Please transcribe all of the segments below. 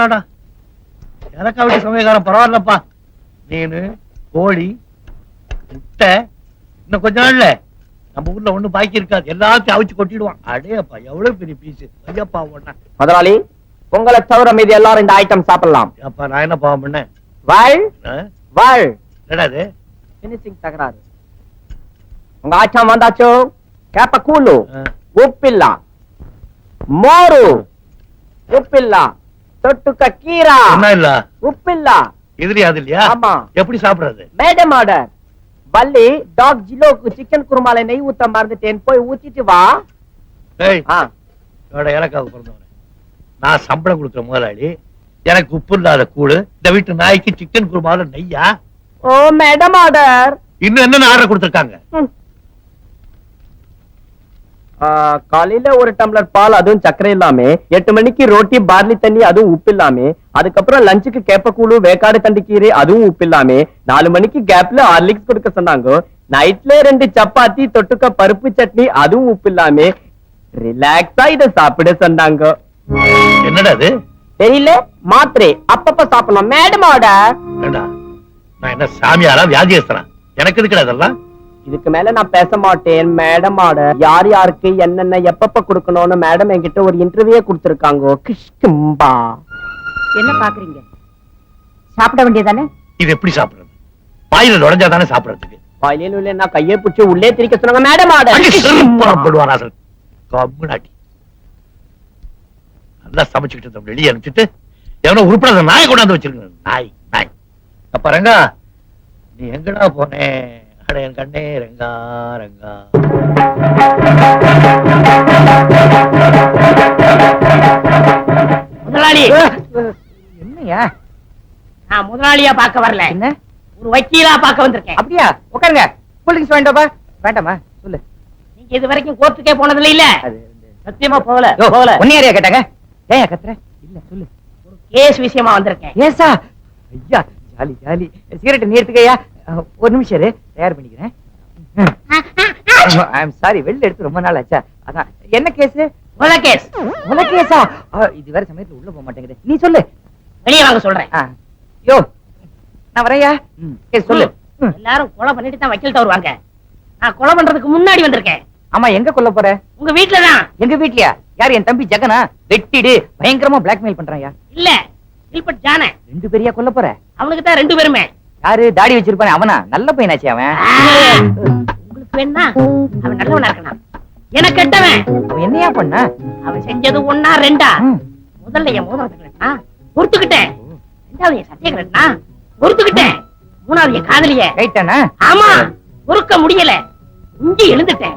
அடாடாடாடா எனக்கா விட்டு சமயக்காரன் பரவாயில்லப்பா. மீன் கோழி முட்டை இன்னும் கொஞ்ச நாள்ல நம்ம ஊர்ல ஒண்ணும் பாக்கி இருக்காது எல்லாத்தையும் அவிச்சு கொட்டிடுவான். அடேப்பா எவ்வளவு பெரிய பீஸ் ஐயப்பா ஒண்ணா முதலாளி உங்களை தவிர மீதி எல்லாரும் இந்த ஐட்டம் சாப்பிடலாம். அப்பா நான் என்ன பாவம் பண்ணேன்? வாழ்? வாழ் என்னடா இது? பினிஷிங் தகராறு. உங்க ஆச்சம் வந்தாச்சோ? கேப்ப கூலு. உப்பில்ல. மோரு. உப்பில்ல. தொட்டுக்க கீரா. என்ன இல்ல. உப்பில்ல. எதிரி அது இல்லையா? ஆமா. எப்படி சாப்பிடுறது? Madam order. வள்ளி டாக் ஜிலோக்கு சிக்கன் குருமால நெய் ஊத்த மறந்துட்டேன். போய் ஊத்திட்டு வா. என்னோட இலக்காவுக்கு பிறந்தவனே. நான் சம்பளம் கொடுக்குற முதலாளி. எனக்கு உப்பு இல்லாத கூழு. இந்த வீட்டு நாய்க்கு சிக்கன் குருமாவில நெய்யா? ஓ மேடம் ஆர்டர். இன்னும் என்னென்ன ஆர்டர் கொடுத்திருக்காங்க? காலையில ஒரு டம்ளர் பால் அதுவும் சர்க்கரை இல்லாம எட்டு மணிக்கு ரொட்டி பார்லி தண்ணி அதுவும் உப்பு இல்லாம அதுக்கப்புறம் லஞ்சுக்கு கேப்பக்கூழு வேக்காடு தண்டி கீரை அதுவும் உப்பு இல்லாம நாலு மணிக்கு கேப்ல ஹார்லிக்ஸ் கொடுக்க சொன்னாங்க. நைட்ல ரெண்டு சப்பாத்தி தொட்டுக்க பருப்பு சட்னி அதுவும் உப்பு இல்லாம ரிலாக்ஸா இத சாப்பிட சொன்னாங்க. என்னடா அது தெரியல மாத்திரை அப்பப்ப சாப்பிடணும். மேடம் ஏண்டா நான் என்ன சாமியாரா வியாதியஸ்தனா எனக்கு எதுக்குடா அதெல்லாம் இதுக்கு மேல நான் பேச மாட்டேன். மேடம் ஆர்டர் யார் யாருக்கு என்னென்ன எப்பப்ப கொடுக்கணும்னு மேடம் என்கிட்ட ஒரு இன்டர்வியூ கொடுத்திருக்காங்க. கிஷ்கிம்பா என்ன பாக்குறீங்க? சாப்பிட வேண்டியதானே? இது எப்படி சாப்பிடுறது? வாயில நுழைஞ்சா தானே சாப்பிடுறதுக்கு. வாயிலே உள்ள நான் கையை பிடிச்சி உள்ளே திரிக்க சொன்னாங்க மேடம் புறப்படுவாராசல் கம்முனாட்டி. நல்லா சமைச்சுக்கிட்டு வெளியே அனுப்பிச்சிட்டு எவனோ உருப்படாத நாயை கொண்டாந்து வச்சிருக்க நாய் நாய். அப்ப ரங்கா நீ எங்கடா போனே? அட என் கண்ணே ரங்கா ரங்கா. முதலாளி. என்னையா? நான் முதலாளியா பார்க்க வரல. என்ன? ஒரு வக்கீலா பார்க்க வந்திருக்கேன். அப்படியா? உட்காருங்க. கூலிங்ஸ் வேண்டாமா வேண்டாமா? சொல்லு. நீங்க இது வரைக்கும் கோர்ட்டுக்கே போனதுல இல்ல? சத்தியமா போகல போகல. ஒன்னியாரியா கேட்டாங்க? ஏன் கத்துற? இல்ல சொல்லு. ஒரு கேஸ் விஷயமா வந்திருக்கேன். ஏசா ஐயா ஜாலி ஜாலி. சிகரெட் நீ எடுத்துக்கய்யா அஹ், ஒரு நிமிஷம் இரு, தயார் பண்ணிக்கிறேன். ஐ சாரி வெளில எடுத்து ரொம்ப நாள் ஆச்சா? அதான் என்ன கேஸ் கொலை கேஸ் உன கேஸா அஹ், இது வேற சமயத்துல உள்ள போக மாட்டேங்குது. நீ சொல்லு. வெளியே வாங்க சொல்றேன். யோ நான் வரையா கேஸ் சொல்லு. எல்லாரும் கொலை பண்ணிட்டு தான் வருவாங்க. நான் கொலை பண்றதுக்கு முன்னாடி வந்திருக்கேன். ஆமா எங்க கொல்ல போற? உங்க வீட்டுல தான். எங்க வீட்லயா? யார் என் தம்பி ஜெகனா? வெட்டிடு. பயங்கரமா பிளாக்மெயில் பண்றாயா இல்ல இல்பட் ஜான. ரெண்டு பேரையா கொல்ல போற? அவனுக்கு தான் ரெண்டு பேருமே. யாரு? தாடி வச்சிருப்பானே அவனா? நல்ல பையனாச்சு அவன். உங்களுக்கு வேணா அவன் நல்லவனா இருக்கலாம். எனக்கு கெட்டவன். அவன் என்னையா பண்ண? அவன் செஞ்சது ஒன்னா ரெண்டா. முதல்ல என் மோதிரத்தை கட்டினா பொறுத்துக்கிட்டேன். ரெண்டாவது என் கட்டினா பொறுத்துக்கிட்டேன். மூணாவது என் காதலிய. ரைட்டானா? ஆமா. பொறுக்க முடியல. இங்க எழுந்துட்டேன்.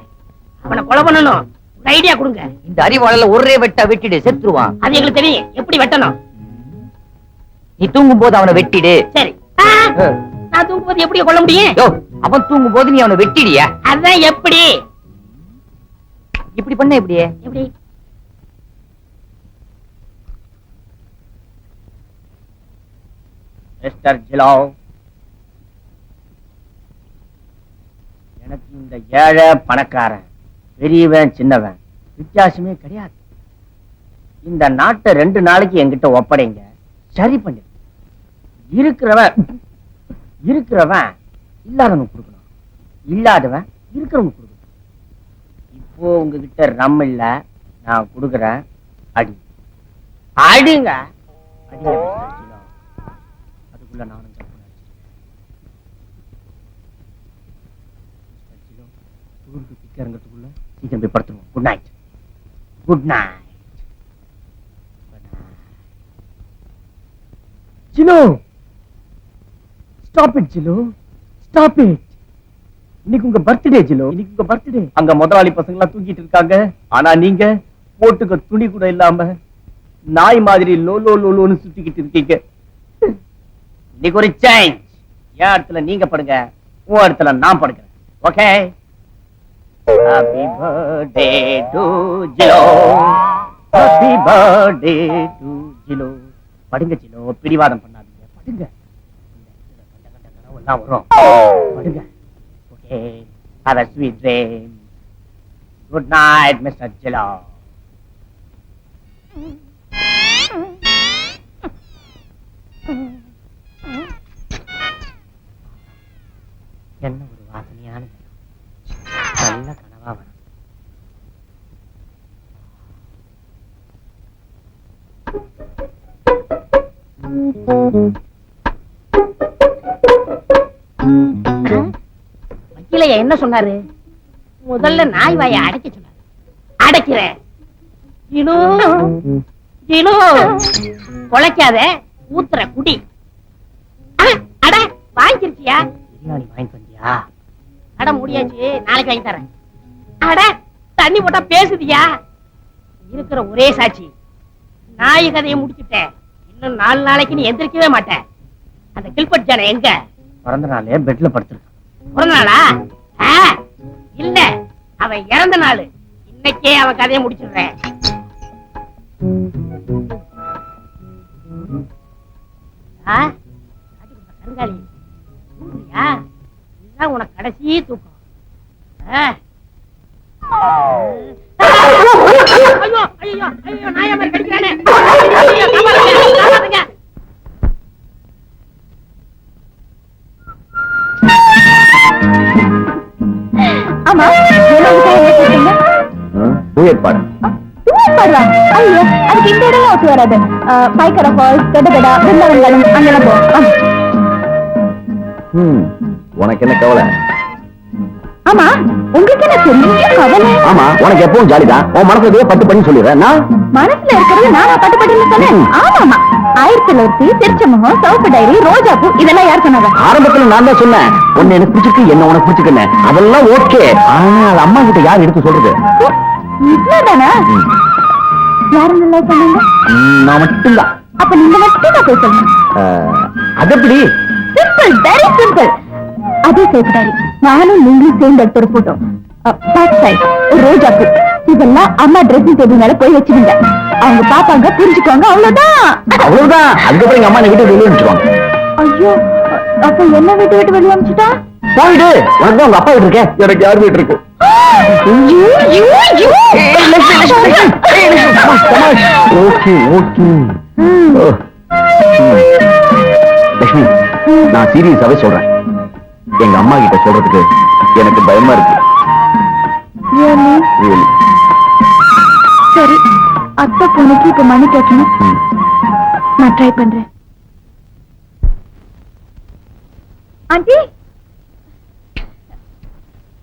அவனை கொலை பண்ணணும். ஒரு ஐடியா கொடுங்க. இந்த அறிவாளல ஒரே வெட்டா வெட்டிடு செத்துருவான். அது எங்களுக்கு தெரியும். எப்படி வெட்டணும்? நீ தூங்கும் போது அவனை வெட்டிடு. சரி. நான் தூங்கும்போது எப்படி கொல்ல முடியும்? யோ அவன் தூங்கும் போது நீ அவனை வெட்டிடியா? அதான் எப்படி? இப்படி பண்ண இப்படியே எப்படி? மிஸ்டர் ஜிலோ எனக்கு இந்த ஏழை பணக்காரன் பெரியவன் சின்னவன் வித்தியாசமே கிடையாது. இந்த நாட்டை ரெண்டு நாளைக்கு என்கிட்ட ஒப்படைங்க சரி பண்ணு இருக்கிறவன் இருக்கிறவன் இல்லாதவனுக்கு கொடுக்கணும். இல்லாதவன் இருக்கிறவனுக்கு கொடுக்கணும். இப்போ உங்ககிட்ட ரம் இல்ல நான் கொடுக்குறேன் அடி. அடிங்க. அடிங்க அதுக்குள்ள நானும் ஊருக்கு சீக்கிரம் போய் படுத்துருவோம். Good night good night Jilu stop it Jilu. Stop it இன்னைக்கு உங்க பர்த்டே ஜிலு. இன்னைக்கு உங்க பர்த்டே அங்க முதலாளி பசங்க எல்லாம் தூங்கிட்டு இருக்காங்க. ஆனா நீங்க போட்டுக்க துணி கூட இல்லாம நாய் மாதிரி லோ லோ லோ லோன்னு சுத்திக்கிட்டு இருக்கீங்க. இன்னைக்கு ஒரு சேஞ்ச் என் இடத்துல நீங்க படுங்க. உன் இடத்துல நான் படுக்கிறேன். Okay happy birthday to Jilo. Happy birthday to Jilo. படுங்க ஜிலோ. பிடிவாதம் பண்ணாதீங்க. படுங்க. நான் வரோம் குட் நைட் மிஸ்டர் ஜிலா என்ன ஒரு வாசனையான நல்ல கனவா வரும். Thank you. வக்கீலையா என்ன சொன்னாரு? முதல்ல நாய் வாயை அடைக்க சொன்னாரு. அடைக்கிறேன். குலைக்காத ஊத்துற குடி. அட, அட வாங்கிருச்சியா பிரியாணி வாங்கிட்டு வந்தியா? அட முடியாச்சு. நாளைக்கு வாங்கி தரேன். அட தண்ணி போட்டா பேசுதியா? இருக்கிற ஒரே சாட்சி. நாய் கதையை முடிச்சுட்டேன். இன்னும் நாலு நாளைக்கு நீ எந்திரிக்கவே மாட்டேன் அந்த கில்பட் ஜான எங்க? பிறந்த நாளே பெட்ல படுத்திருக்கான். பிறந்த நாளா இல்ல. அவன் இறந்த நாள். இன்னைக்கே அவன் கதையை முடிச்சிடுறேன். ஆ, காட்டி கருங்காலி. தூங்குறியா? இதுதான் உனக்கு கடைசி தூக்கம். ஆ. ஐயோ ஐயோ ஐயோ நாயா கடிக்கிறானே. ஆமா. டூயட் பாடு டூர் பாடுவா ஐயோ அதுக்கு இந்த இடம் ஒத்து வராது. பைக்கர ஃபால்ஸ் கெடகடா பிருந்தாவன் அங்கெல்லாம் போ. ஆ. ம் உனக்கு என்ன கவலை? ஆமா உங்களுக்கு என்ன பெரிய கவலை. ஆமா உனக்கு எப்பவும் ஜாலிதான். உன் மனசுலயே பட்டு பண்ணி சொல்லிடுறேன். நான்? மனசுல இருக்கிறது நானா பட்டு பட்டுன்னு சொன்னேன். ஆமா ஆமா ஆயிரத்தி ஒருத்தி திருச்ச முகம் சவுப்பு டைரி ரோஜா பூ இதெல்லாம் யார் சொன்னாங்க? ஆரம்பத்துல நான் தான் சொன்னேன். உன்னை எனக்கு பிடிச்சிருக்கு என்ன உனக்கு பிடிச்சிருக்குன்னு. அதெல்லாம் ஓகே. ஆனா அது அம்மா கிட்ட யார் எடுத்து சொல்றது? இவ்வளவுதானா. யாரும் நல்லா சொன்னாங்க? நான் மட்டும்தான். அப்ப நீங்க மட்டும் தான் போய் சொல்லுங்க. அது எப்படி சிம்பிள் வெரி சிம்பிள் அதே சேஃப்டாரி நானும் நீங்களும் சேர்ந்து எடுத்த ஒரு போட்டோ பேக் சைட் ஒரு ரோஜா பூ. இதெல்லாம் அம்மா ட்ரெஸ்ஸிங் டேபிள் மேல போய் வச்சிருங்க அவங்க பாப்பாங்க புரிஞ்சுக்கோங்க அவ்வளவுதான். அவ்வளவுதான். அதுக்கப்புறம் எங்க அம்மா என்னை விட்டு வெளியே அனுப்பிச்சிருவாங்க ஐயோ அப்ப என்ன விட்டு விட்டு வெளியே அனுப்பிச்சுட்டா போயிடு. உனக்கு உங்க அப்பா வீட்டு இருக்கேன் எனக்கு யார் வீட்டு இருக்கு. Okay okay. ம், லட்சுமி நான் சீரியஸாவே சொல்றேன். எங்க அம்மா கிட்ட சொல்றதுக்கு எனக்கு பயமா இருக்கு. சரி அத்தை பொண்ணுக்கு இப்ப மணி கேட்கணும். நான் ட்ரை பண்றேன். ஆண்டி?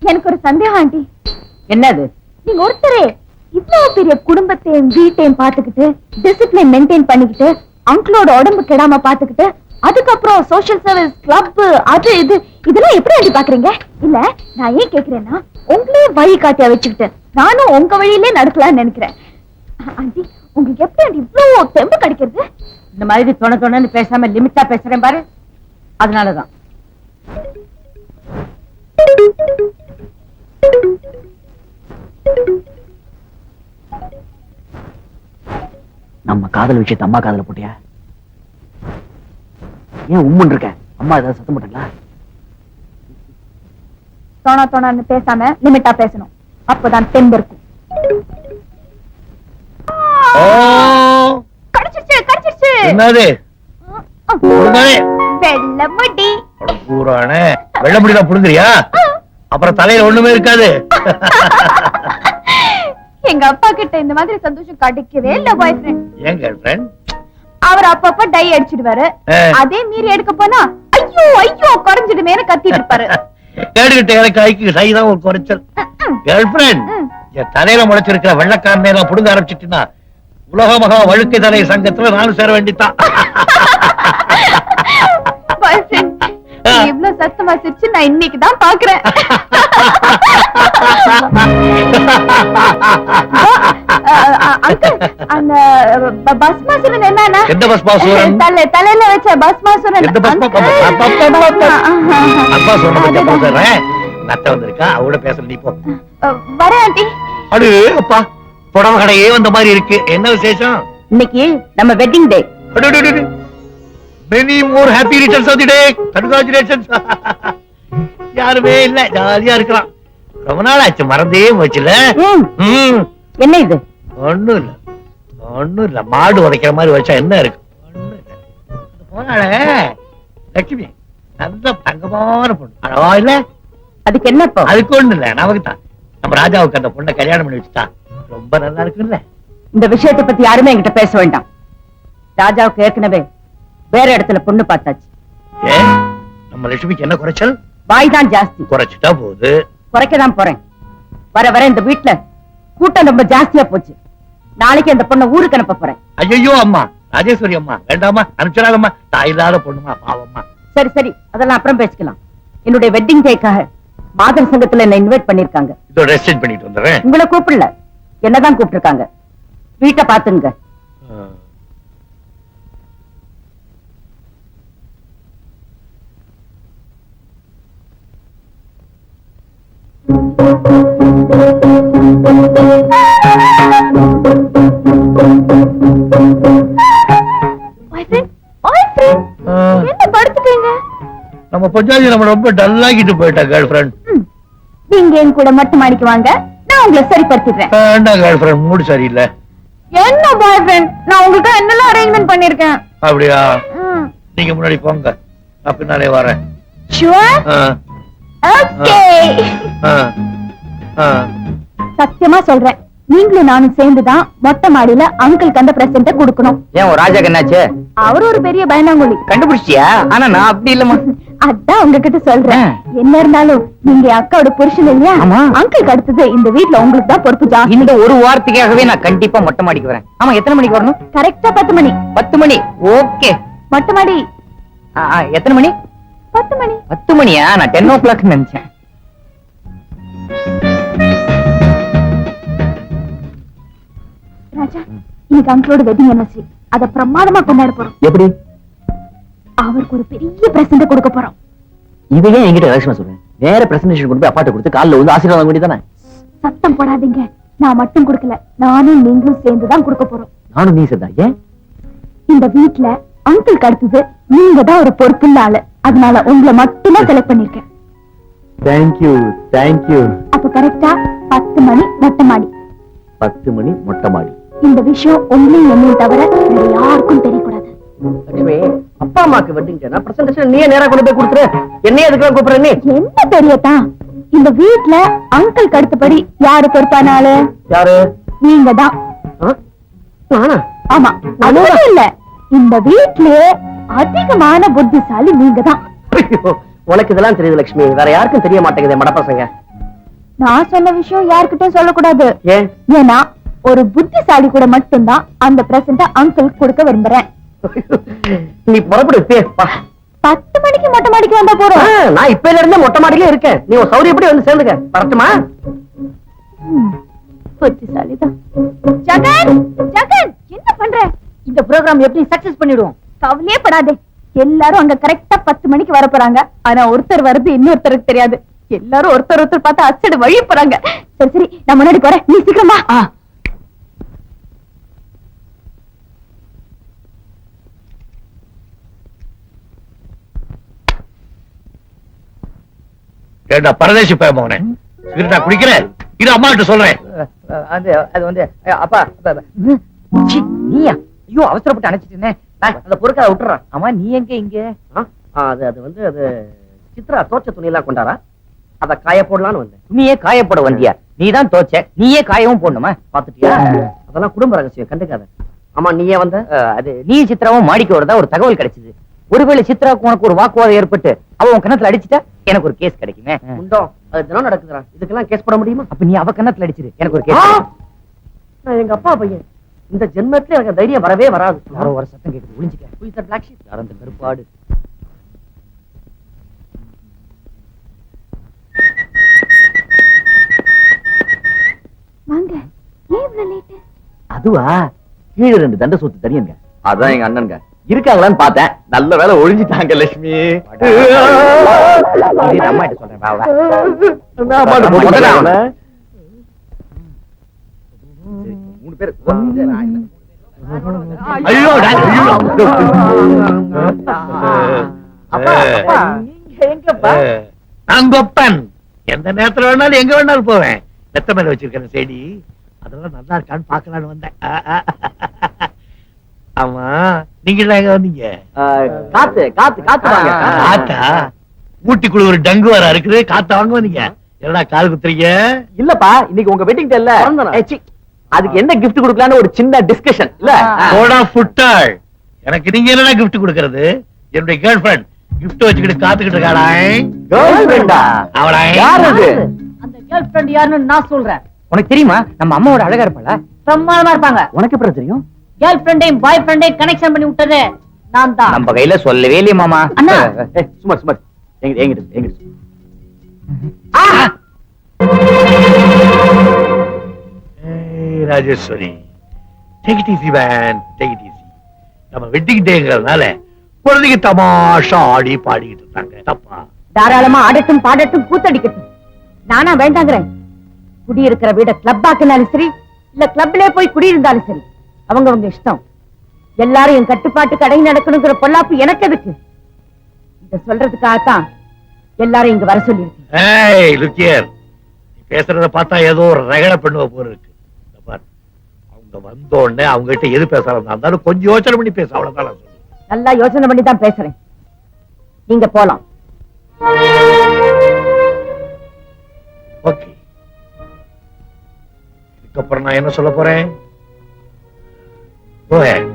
எனக்கு ஒரு சந்தேகம் ஆண்டி. என்னது? நீங்க ஒருத்தரே இவ்வளவு பெரிய குடும்பத்தையும் வீட்டையும் பாத்துக்கிட்டு டிசிப்ளின் மெயின்டைன் பண்ணிக்கிட்டு அங்கிளோட உடம்பு கெடாம பாத்துக்கிட்டு அதுக்கப்புறம் சோஷியல் சர்வீஸ் கிளப் அது இது இதெல்லாம் எப்படி ஆண்டி பாக்குறீங்க இல்ல நான் ஏன் கேக்குறேன்னா உங்களே வழி காட்டியா வச்சுக்கிட்டு நானும் உங்க வழியிலே நடக்கலாம்னு நினைக்கிறேன். ஆண்டி உங்களுக்கு எப்படி ஆண்டி இவ்வளவு தெம்பு கிடைக்கிறது? இந்த மாதிரி தொண தொணன்னு பேசாம லிமிட்டா பேசுறேன் பாரு. அதனாலதான். நம்ம காதல் விஷயத்தை அம்மா காதல போட்டியா? ஏன் உம்முன்னு இருக்க அம்மா ஏதாவது சத்தம் போட்டாங்களா? தோணா தோணான்னு பேசாம லிமிட்டா பேசணும். அப்பதான் தெம்பு இருக்கும். ஓ கிடைச்சிருச்சு கிடைச்சிருச்சு. என்னது? பூரானே புடுங்குறியா? அப்புறம் தலையில ஒண்ணுமே இருக்காது. எங்க அப்பா கிட்ட இந்த மாதிரி சந்தோஷம் கிடைக்கவே இல்ல பாய் ஃப்ரெண்ட் ஏன் கேர்ள் ஃப்ரெண்ட் அவர் அப்பப்ப டை அடிச்சிடுவாரு. அதே மீறி எடுக்க போனா ஐயோ ஐயோ குறைஞ்சிடுமேனு கத்திட்டு இருப்பாரு. கேடுகிட்ட எனக்கு ஐக்கு சைதான் ஒரு குறைச்சல். கேர்ள் ஃப்ரெண்ட் ம். என் தலையில முளைச்சிருக்கிற வெள்ளக்காரனை எல்லாம் புடுங்க ஆரம்பிச்சிட்டுனா உலக மகா வழுக்கை தலை சங்கத்துல நானும் சேர வேண்டித்தான். இவ்வளவு சத்தமா சிரிச்சு நான் இன்னைக்கு தான் பாக்குறேன். அந்த பஸ்மாசுரன் என்னன்னா? எந்த பஸ்மாசுரன்? தலை தலையில வச்ச பஸ்மாசுரன் எந்த பஸ்மா- uncle. அப்பா, அப்பா, அப்பா, அப்பா. ஆஹா, ஆஹா. அப்பா சொன்ன பத்தி அப்பா அதுதான். சொல்றேன் நத்த வந்திருக்கா? அவட பேசல நீ போ. ஆண்டி அடு அப்பா. புடவை கடையே வந்த மாதிரி இருக்கு. என்ன விசேஷம்? இன்னைக்கு நம்ம wedding day many more happy returns of the day congratulations யாருமே இல்ல. ஜாலியா இருக்கலாம். ரொம்ப நாள் ஆச்சு மறந்தே போச்சுல. என்ன இது? ஒண்ணும் இல்ல. ஒண்ணும் இல்ல. மாடு உதைக்கிற மாதிரி வச்சா என்ன இருக்கு? போனாலே லட்சுமி நல்ல தங்கமான பொண்ணு. அழகா இல்ல? அதுக்கு என்ன அதுக்கு ஒண்ணு இல்ல. நமக்கு தான் நம்ம ராஜாவுக்கு அந்த பொண்ணை கல்யாணம் பண்ணி வச்சுட்டா ரொம்ப நல்லா இருக்குல்ல இந்த விஷயத்தை பத்தி யாருமே என்கிட்ட பேச வேண்டாம். ராஜாவுக்கு ஏற்கனவே வேற இடத்துல பொண்ணு பார்த்தாச்சு. ஏ? நம்ம லட்சுமிக்கு என்ன குறைச்சல்? வாய் தான் ஜாஸ்தி. குறைச்சிட்டா போகுது. குறைக்க தான் போறேன். வர வர இந்த வீட்டுல கூட்டம் ரொம்ப ஜாஸ்தியா போச்சு. நாளைக்கு அந்த பொண்ணை ஊருக்கு அனுப்ப போறேன். ஐயோ அம்மா. ராஜேஸ்வரி அம்மா வேண்டாமா அனுப்பிச்சிடாதம்மா. தாய் இல்லாத பொண்ணுமா பாவம்மா. சரி சரி. அதெல்லாம் அப்புறம் பேசிக்கலாம். என்னுடைய வெட்டிங் டேக்காக மாதர் சங்கத்துல என்ன இன்வைட் பண்ணிருக்காங்க இதோ ரெஸ்ட் பண்ணிட்டு வந்துடுறேன். உங்களை கூப்பிடல. என்னதான் கூப்பிட்டிருக்காங்க. வீட்டை பாத்துங்க நம்ம பொஞ்சாதி நம்ம ரொம்ப டல்லாகிட்டு போயிட்டா கேர்ள் ஃபிரெண்ட். நீங்க என் கூட மொட்டை மாடிக்கு வாங்க. நான் உங்களை சரிப்படுத்திடுறேன். வேண்டாம் கேர்ள் ஃபிரெண்ட் மூடு சரியில்லை. என்ன பாய்ஃப்ரெண்ட் நான் உங்களுக்கு என்னெல்லாம் அரேஞ்ச்மெண்ட் பண்ணிருக்கேன் அப்படியா? நீங்க முன்னாடி போங்க. நான் பின்னாலே வரேன். ஓகே. சத்தியமா சொல்றேன். நீங்களும் நானும் சேர்ந்துதான் மொட்டை மாடியில அங்கிளுக்கு அந்த பிரசன்ட கொடுக்கணும். ஏன் உன் ராஜாக்கு என்னாச்சு? அவர் ஒரு பெரிய பயந்தாங்குழி கண்டுபிடிச்சியா ஆனா நான் அப்படி இல்லம்மா. அதான் உங்ககிட்ட சொல்றேன். என்ன இருந்தாலும் நீங்க அக்காவோட புருஷன் இல்லையா? ஆமா. அங்கிளுக்கு அடுத்தது இந்த வீட்ல உங்களுக்கு தான் பொறுப்பு ஜாஸ்தி. இந்த ஒரு வாரத்துக்காகவே நான் கண்டிப்பா மொட்டை மாடிக்கு வரேன். ஆமா எத்தனை மணிக்கு வரணும்? கரெக்டா பத்து மணி. பத்து மணி. ஓகே. மொட்டை மாடி. எத்தனை மணி? பத்து மணி. பத்து மணியா? நான் டென் ஓ கிளாக் நினைச்சேன். இன்னைக்கு அங்கிளோட வெட்டிங் anniversary அத பிரமாதமா கொண்டாட போறோம். எப்படி? அவருக்கு ஒரு பெரிய பிரசன்ட் கொடுக்க போறோம். இதையே என்கிட்ட ரகசியமா சொல்றேன் வேற பிரசன்டேஷன் கொண்டு போய் அப்பாட்ட கொடுத்து கால்ல வந்து ஆசீர்வாதம் வேண்டி தானே? சத்தம் போடாதீங்க. நான் மட்டும் கொடுக்கல. நானும் நீங்களும் சேர்ந்து தான் கொடுக்க போறோம். நானும் நீ சேர்ந்தா ஏன்? இந்த வீட்ல அங்கிளுக்கு அடுத்தது நீங்க தான் ஒரு பொறுப்புள்ள ஆளு. அதனால உங்களை மட்டும்தான் செலக்ட் பண்ணிருக்கேன். தேங்க்யூ தேங்க்யூ அப்ப கரெக்டா பத்து மணி மொட்டை மாடி. பத்து மணி மொட்டை மாடி. இந்த விஷயம் ஒன்னையும் என்னையும் தவிர வேற யாருக்கும் தெரியக்கூடாது. லட்சுமி அப்பா அம்மாக்கு வெட்டிங் பிரசன்டேஷன் நீயே நேரா கொண்டு போய் கொடுத்துரு. என்னைய எதுக்கு கூப்பிடுற நீ? என்ன பெரியதா இந்த வீட்ல அங்கிள் அடுத்தபடி யாரு பொறுப்பான ஆளு யாரு? நீங்க தான் நானா? ஆமா அது மட்டும் இல்ல. இந்த வீட்லயே அதிகமான புத்திசாலி நீங்க தான் உனக்கு இதெல்லாம் தெரியுது லட்சுமி. வேற யாருக்கும் தெரிய மாட்டேங்குது மட பசங்க நான் சொன்ன விஷயம் யார்கிட்டயும் சொல்லக்கூடாது. ஏன்? ஏன்னா ஒரு புத்திசாலி கூட மட்டும்தான் அந்த பிரசன்ட அங்கிள் கொடுக்க விரும்புறேன். நீ புறப்படு. பத்து மணிக்கு மொட்டை மாடிக்கு வந்தா போறோம் நான் இப்பல இருந்தே மொட்டை மாடியிலே இருக்கேன். நீ சௌரியப்படி வந்து சேர்ந்துக்க. வரட்டுமா? ம், புத்திசாலிதான். ஜகன் ஜகன் என்ன பண்ற? இந்த ப்ரோக்ராம் எப்படி சக்சஸ் பண்ணிடுவோம்? கவலையே படாதே. எல்லாரும் அங்க கரெக்டா பத்து மணிக்கு வர போறாங்க. ஆனா ஒருத்தர் வருது இன்னொருத்தருக்கு தெரியாது. எல்லாரும் ஒருத்தர் ஒருத்தர் பார்த்து அச்சடி வழி போறாங்க. சரி சரி நான் முன்னாடி போறேன். நீ சீக்கிரமா ஏண்டா பரதேசி பயமோனே சிகரெட்டா குடிக்கிறேன் இது அம்மா கிட்ட சொல்றேன். அது அது வந்து அப்பா நீயா? ஐயோ அவசரப்பட்டு அணைச்சிட்டேனே அந்த பொருட்களை விட்டுறான் ஆமா நீ எங்க இங்க? அது அது வந்து அது சித்ரா தோச்ச துணி எல்லாம் கொண்டாரா? அத காய போடலாம்னு வந்தேன். துணியே காயப்பட வந்தியா? நீதான் தோச்ச. நீயே காயவும் போடணுமா? பாத்துட்டியா அதெல்லாம் குடும்ப ரகசியம் கண்டுக்காத. ஆமா நீயே வந்த? அது நீ சித்ராவும் மாடிக்கு வரதா ஒரு தகவல் கிடைச்சது. ஒருவேளை சித்ராவுக்கு உனக்கு ஒரு வாக்குவாதம் ஏற்பட்டு அவ உன் கணத்துல அடிச்சிட்டா? எனக்கு ஒரு கேஸ் கிடைக்குமே. உண்டோ? அது தினம் நடக்குதுடா. இதுக்கெல்லாம் கேஸ் போட முடியுமா? அப்ப நீ அவ கணத்துல அடிச்சிரு. எனக்கு ஒரு! கேஸ் நான் எங்க அப்பா பையன். இந்த ஜென்மத்துல எனக்கு தைரியம் வரவே வராது. யாரோ ஒரு சத்தம் கேக்குது. ஒளிஞ்சுக்க? யாரோ அந்த கருப்பாடு. வாங்க. ஏன் இவ்வளவு லேட்டு அதுவா? கீழே ரெண்டு தண்ட சொத்து தனியங்க. அதான் எங்க அண்ணனுங்க. இருக்காங்களான்னு பார்த்தேன். நல்ல வேலை ஒளிஞ்சிட்டாங்க லட்சுமி. சொல்றேன். மூணு பேர் எந்த நேரத்துல வேணாலும் எங்க வேணாலும் போவேன். வெத்த மேல வச்சிருக்கேன் செடி. அதெல்லாம் நல்லா இருக்கான்னு பாக்கலான்னு வந்தேன். ஆமா. நீங்க எல்லாம் எங்க வந்தீங்க? காத்து காத்து காத்து வாங்க. ஆத்தா ஊட்டிக்குள்ள ஒரு டங்கு வர இருக்குது. காத்த வாங்க வந்தீங்க. என்னடா கால் குத்துறீங்க? இல்லப்பா இன்னைக்கு உங்க வெட்டிங் டேல அதுக்கு என்ன கிஃப்ட் கொடுக்கலாம்னு ஒரு சின்ன டிஸ்கஷன் இல்ல? போடா ஃபுட்டாள் எனக்கு நீங்க என்னடா கிஃப்ட் கொடுக்கறது? என்னுடைய கேர்ள் ஃபிரெண்ட் கிஃப்ட் வச்சுக்கிட்டு காத்துக்கிட்டு இருக்காடா கேர்ள் ஃபிரெண்டா அவளா? யார் அது? அந்த கேர்ள் ஃபிரெண்ட் யாருன்னு நான் சொல்றேன். உனக்கு தெரியுமா? நம்ம அம்மாவோட அழகா இருப்பாளா? பிரமாதமா இருப்பாங்க. உனக்கு எப்படி தெரியும்? கேர்ள் ஃபிரெண்டையும் பாய் ஃபிரெண்டையும் கனெக்ஷன் பண்ணி விட்டது நான் தான். நம்ம கையில சொல்லவே இல்லையே மாமா. அண்ணா. சும்மா சும்மா. எங்க எங்கிட்ட ஏய், Rajeswari. Take it easy man take it easy நம்ம வெட்டிங் டேங்கிறதுனால குழந்தைங்க தமாஷா ஆடி பாடிக்கிட்டு இருந்தாங்க தப்பா? தாராளமா ஆடட்டும் பாடட்டும் கூத்தடிக்கட்டும் நானா வேண்டாங்கிறேன். குடியிருக்கிற வீட கிளப் ஆக்கினாலும் சரி இல்ல கிளப்லயே போய் குடியிருந்தாலும் சரி அவங்க அவங்க இஷ்டம். எல்லாரும் என் கட்டுப்பாட்டு கடை நடக்கணுங்கிற பொல்லாப்பு எனக்கு எதுக்கு? இத சொல்றதுக்காகத்தான் எல்லாரும் இங்க வர சொல்லியிருக்கேன் பேசுறத பார்த்தா ஏதோ ஒரு ரகட பண்ணுவ போல இருக்கு. அவங்க வந்த உடனே அவங்க கிட்ட எது பேசுறதா இருந்தாலும் கொஞ்சம் யோசனை பண்ணி பேச அவ்வளவுதான் நல்லா யோசனை பண்ணி தான் பேசுறேன். நீங்க போலாம். ஓகே. இதுக்கப்புறம் நான் என்ன சொல்ல போறேன்? 对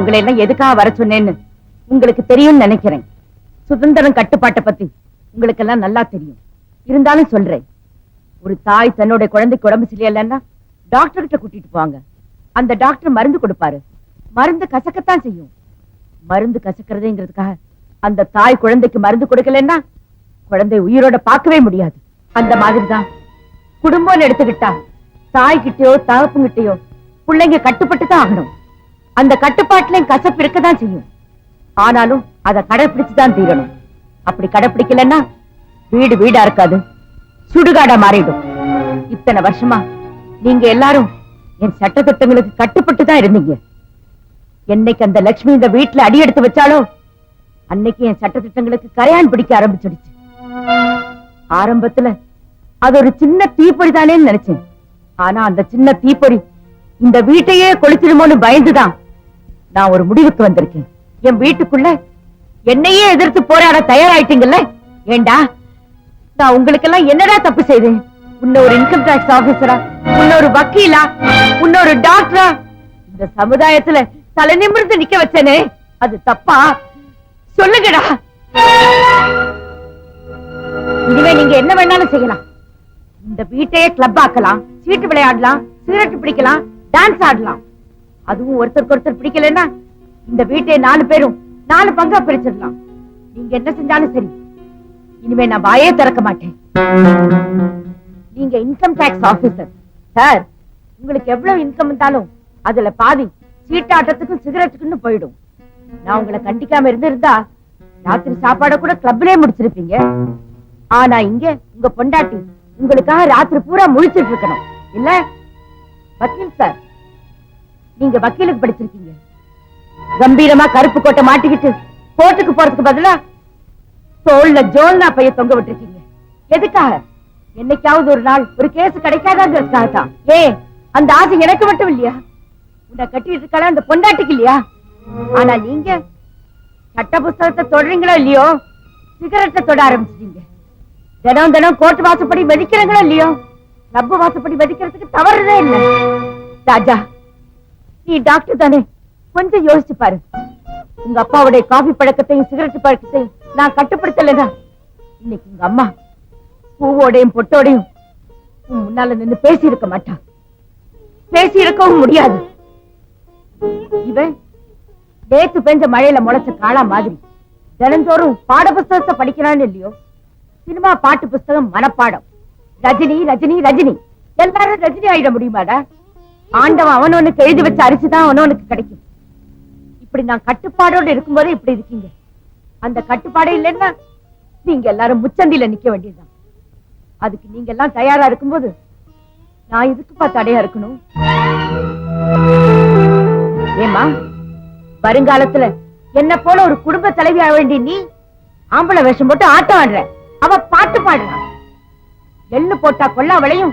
உங்களை எல்லாம் எதுக்காக வர சொன்னேன்னு உங்களுக்கு தெரியும் நினைக்கிறேன். சுதந்திரம் கட்டுப்பாட்டை பத்தி உங்களுக்கு எல்லாம் நல்லா தெரியும். இருந்தாலும் சொல்றேன் ஒரு தாய் தன்னோட குழந்தைக்கு உடம்பு சரியில்லைன்னா டாக்டர் கிட்ட கூட்டிட்டு போவாங்க. அந்த டாக்டர் மருந்து கொடுப்பாரு. மருந்து கசக்கத்தான் செய்யும். மருந்து கசக்கிறதுங்கிறதுக்காக அந்த தாய் குழந்தைக்கு மருந்து கொடுக்கலன்னா குழந்தை உயிரோட பார்க்கவே முடியாது. அந்த மாதிரிதான். குடும்பம்னு எடுத்துக்கிட்டா தாய்கிட்டயோ தகப்புங்கிட்டயோ பிள்ளைங்க கட்டுப்பட்டு தான் ஆகணும். அந்த கட்டுப்பாட்டிலையும் கசப்பு இருக்கதான் செய்யும். ஆனாலும் அதை கடைபிடிச்சுதான் தீரணும். அப்படி கடைபிடிக்கலன்னா வீடு வீடா இருக்காது. சுடுகாடா மாறிடும். இத்தனை வருஷமா நீங்க எல்லாரும் என் சட்ட திட்டங்களுக்கு கட்டுப்பட்டு தான் இருந்தீங்க. என்னைக்கு அந்த லட்சுமி இந்த வீட்டுல அடி எடுத்து வச்சாலோ அன்னைக்கு என் சட்ட திட்டங்களுக்கு கரையான் பிடிக்க ஆரம்பிச்சிடுச்சு. ஆரம்பத்துல அது ஒரு சின்ன தீப்பொறி தானேன்னு நினைச்சேன். ஆனா அந்த சின்ன தீப்பொறி இந்த வீட்டையே கொளுத்திடுமோன்னு பயந்துதான். நான் ஒரு முடிவுக்கு வந்திருக்கேன். என் வீட்டுக்குள்ள என்னையே எதிர்த்து போராட தயாராயிட்டீங்கல்ல? ஏண்டா? நான் உங்களுக்கெல்லாம் என்னடா தப்பு செய்தேன்? உன்ன ஒரு இன்கம் டாக்ஸ் ஆபீசரா உன்ன ஒரு வக்கீலா? உன்ன ஒரு டாக்டரா இந்த சமுதாயத்துல தலை நிமிர்ந்து நிக்க வச்சனே. அது தப்பா? சொல்லுங்கடா. இனிமே நீங்க என்ன வேணாலும் செய்யலாம். இந்த வீட்டையே கிளப் ஆக்கலாம். சீட்டு விளையாடலாம். சிகரெட் பிடிக்கலாம். டான்ஸ் ஆடலாம். அதுவும் ஒருத்தருக்கு ஒருத்தர் பிடிக்கலன்னா இந்த வீட்டை நாலு பேரும் நாலு பங்கா பிரிச்சிடலாம். நீங்க என்ன செஞ்சாலும் சரி. இனிமே நான் வாயே திறக்க மாட்டேன். நீங்க இன்கம் டாக்ஸ் ஆபீசர் சார் உங்களுக்கு எவ்வளவு இன்கம் இருந்தாலும் அதுல பாதி சீட்டாட்டத்துக்கும் சிகரெட்டுக்குன்னு போயிடும். நான் உங்களை கண்டிக்காம இருந்திருந்தா ராத்திரி சாப்பாட கூட கிளப்லயே முடிச்சிருப்பீங்க. ஆனா இங்க உங்க பொண்டாட்டி உங்களுக்காக ராத்திரி பூரா முழிச்சிட்டு இருக்கணும். இல்ல? வக்கீல் சார் நீங்க வக்கீலுக்கு படிச்சிருக்கீங்க. கம்பீரமா கருப்பு கோட்டை மாட்டிக்கிட்டு கோர்ட்டுக்கு போறதுக்கு பதிலா தோல்ல ஜோல்னா பைய தொங்க விட்டுருக்கீங்க. எதுக்காக? என்னைக்காவது ஒரு நாள் ஒரு கேஸ் கிடைக்காதாங்கிறதுக்காக தான் ஏ அந்த ஆசை எனக்கு மட்டும் இல்லையா? உன்னை கட்டிட்டு இருக்காள அந்த பொண்டாட்டிக்கு இல்லையா? ஆனா நீங்க சட்ட புஸ்தகத்தை தொடறீங்களோ இல்லையோ? சிகரெட்டை தொட ஆரம்பிச்சிட்டீங்க. தினம் தினம் கோர்ட் வாசப்படி வெடிக்கிறீங்களோ இல்லையோ? ரப்பு வாசப்படி மதிக்கிறதுக்கு தவறுதே இல்லை. ராஜா நீ டாக்டர் தானே? கொஞ்சம் யோசிச்சு பாரு. உங்க அப்பாவுடைய காபி பழக்கத்தையும் சிகரெட் பழக்கத்தையும் நான் கட்டுப்படுத்தலைன்னா இன்னைக்கு உங்க அம்மா பூவோடையும் பொட்டோடையும் முன்னால நின்னு பேசி இருக்க மாட்டா. பேசி இருக்கவும் முடியாது. இவன் நேத்து பெஞ்ச மழையில முளைச்ச காளா மாதிரி. தினந்தோறும் பாட புஸ்தகத்தை படிக்கிறான்னு இல்லையோ? சினிமா பாட்டு புஸ்தகம் மனப்பாடம். ரஜினி ரஜினி ரஜினி. எல்லாரும் ரஜினி ஆயிட முடியுமாடா? ஆண்டவன் அவனவனுக்கு எழுதி வச்ச அரிசிதான் உனக்கு கிடைக்கும். இப்படி நான் கட்டுப்பாடோட இருக்கும்போது இப்படி இருக்கீங்க. அந்த கட்டுப்பாடே இல்லைன்னா நீங்க எல்லாரும் முச்சந்தில நிக்க வேண்டியதுதான். அதுக்கு நீங்க எல்லாம் தயாரா இருக்கும்போது நான் இதுக்குப்பா தடையா இருக்கணும்? ஏமா வருங்காலத்துல என்ன போல ஒரு குடும்ப தலைவி ஆக வேண்டிய நீ ஆம்பளை வேஷம் போட்டு ஆட்டம் ஆடுற. அவ பாட்டு பாடுறான் எள்ளு போட்டா கொல்லா அவளையும்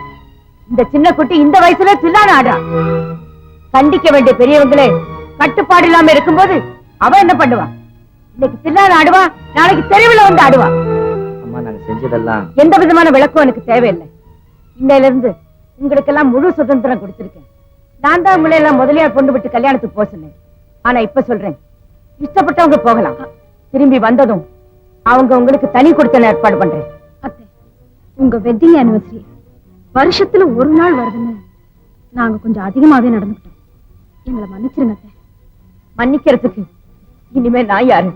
இந்த சின்ன குட்டி இந்த வயசுல தில்லான ஆடுறான் கண்டிக்க வேண்டிய பெரியவங்களே கட்டுப்பாடு இல்லாம இருக்கும்போது அவ என்ன பண்ணுவா? இன்னைக்கு தில்லான ஆடுவா நாளைக்கு தெருவில் வந்து ஆடுவா. அம்மா நாங்க செஞ்சதெல்லாம் எந்த விதமான விளக்கம் எனக்கு தேவையில்லை. இன்னையில இருந்து உங்களுக்கெல்லாம் முழு சுதந்திரம் கொடுத்திருக்கேன். நான் தான் உங்களை எல்லாம் முதலியார் பொண்ணு விட்டு கல்யாணத்துக்கு போக சொன்னேன். ஆனா இப்ப சொல்றேன் இஷ்டப்பட்டவங்க போகலாம். திரும்பி வந்ததும் அவங்க உங்களுக்கு தனி கொடுத்தன ஏற்பாடு பண்றேன். அத்தை உங்க வெட்டிங் ஆனிவர்சரி வருஷத்துல ஒரு நாள் வருதுன்னு நாங்க கொஞ்சம் அதிகமாவே நடந்துக்கிட்டோம். எங்களை மன்னிச்சிருங்க மன்னிக்கிறதுக்கு இனிமே நான் யாரு?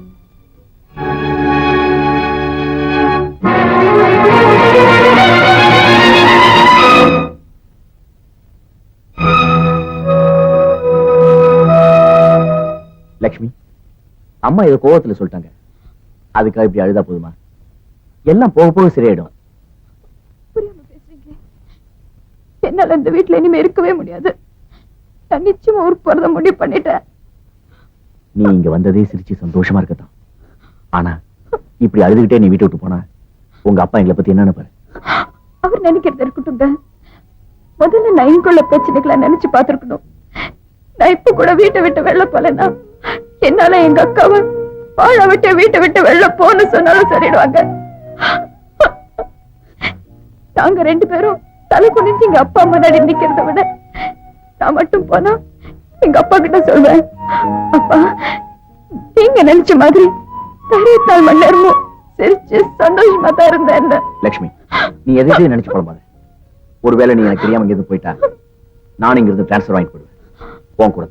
லக்ஷ்மி அம்மா ஏதோ கோவத்துல சொல்லிட்டாங்க. அதுக்காக இப்படி அழுதா போதுமா? எல்லாம் போக போக சரியாயிடும். என்னால இந்த வீட்டுல இனிமே இருக்கவே முடியாது. நான் நிச்சயமா ஊருக்கு போறத முடிவு பண்ணிட்டேன். நீ இங்க வந்ததே சிரிச்சு சந்தோஷமா இருக்கத்தான் ஆனா இப்படி அழுதுகிட்டே நீ வீட்டை விட்டு போனா உங்க அப்பா எங்களை பத்தி என்ன நினைப்பாரு அவர் நினைக்கிறது இருக்கட்டும்ங்க. முதல்ல நான் இங்குள்ள பிரச்சனைகளை நினைச்சு பார்த்திருக்கணும். நான் இப்ப கூட வீட்டை விட்டு வெளில போலனா என்னால எங்க அக்காவை வாழ விட்டு வீட்டை விட்டு வெளில போன்னு சொன்னாலும் சொல்லிடுவாங்க. நாங்க ரெண்டு பேரும் தலை குனிஞ்சு எங்க அப்பா முன்னாடி நிக்கிறத விட நான் மட்டும் போனா எங்க அப்பா கிட்ட சொல்வேன் அப்பா நீங்க நினைச்ச மாதிரி இருபத்தி நாலு நேரமும் சிரிச்சு சந்தோஷமா தான் இருந்தேன். லட்சுமி நீ எதையும் நினைச்சு கொள்ள ஒருவேளை நீ எனக்கு தெரியாம இங்கிருந்து போயிட்டா நான் இங்கிருந்து டிரான்ஸ்பர் வாங்கி போடுவேன் உன் கூட